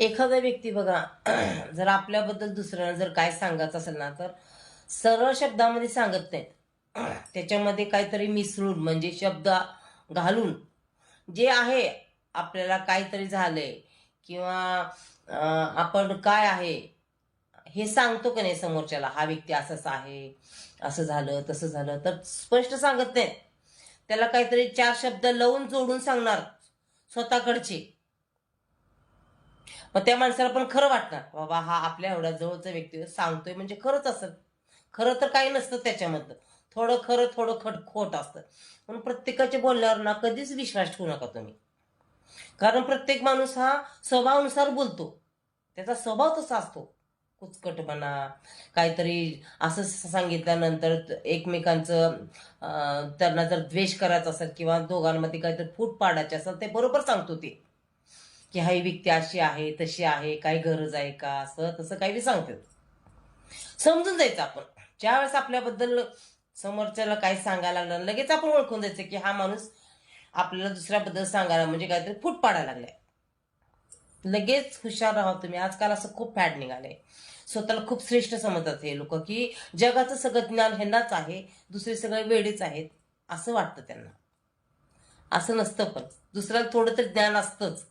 एखादा व्यक्ती बघा जर आपल्याबद्दल दुसऱ्याला जर काय सांगायचं असेल ना तर सरळ शब्दामध्ये सांगत नाहीत. त्याच्यामध्ये काहीतरी मिसळून म्हणजे शब्द घालून जे आहे आपल्याला काहीतरी झालंय किंवा आपण काय आहे हे सांगतो का नाही समोरच्याला हा व्यक्ती असंच आहे असं झालं तसं झालं तर स्पष्ट सांगत नाहीत. त्याला काहीतरी चार शब्द लावून जोडून सांगणार स्वतःकडचे. मग त्या माणसाला पण खरं वाटणार. बाबा हा आपल्या एवढ्या जवळचा व्यक्ती सांगतोय म्हणजे खरंच असेल खरं तर काही नसतं त्याच्यामधलं. थोडं खरं थोडं खट खोट असतं. म्हणून प्रत्येकाच्या बोलण्यावर ना कधीच विश्वास ठेवू नका तुम्ही. कारण प्रत्येक माणूस हा स्वभावानुसार बोलतो. त्याचा स्वभाव तसा असतो. कुचकटपणा काहीतरी असं सांगितल्यानंतर एकमेकांचं त्यांना जर द्वेष करायचा असेल किंवा दोघांमध्ये काहीतरी फूट पाडायचे असेल ते बरोबर सांगतो ते. की हा ही व्यक्ती अशी आहे तशी आहे काही गरज आहे का? असं तसं काही बी सांगतात. समजून जायचं आपण. ज्यावेळेस आपल्याबद्दल समोरच्याला काही सांगायला लागलं लगेच आपण ओळखून जायचं की हा माणूस आपल्याला दुसऱ्याबद्दल सांगायला म्हणजे काहीतरी फूट पाडायला लागलाय. लगेच हुशार राहा तुम्ही. आजकाल असं खूप फॅड निघालंय. स्वतःला खूप श्रेष्ठ समजतात हे लोक की जगाचं सगळं ज्ञान ह्यांनाच आहे दुसरे सगळे वेळेच आहेत असं वाटतं त्यांना. असं नसतं पण. दुसऱ्याला थोडं तरी ज्ञान असतंच.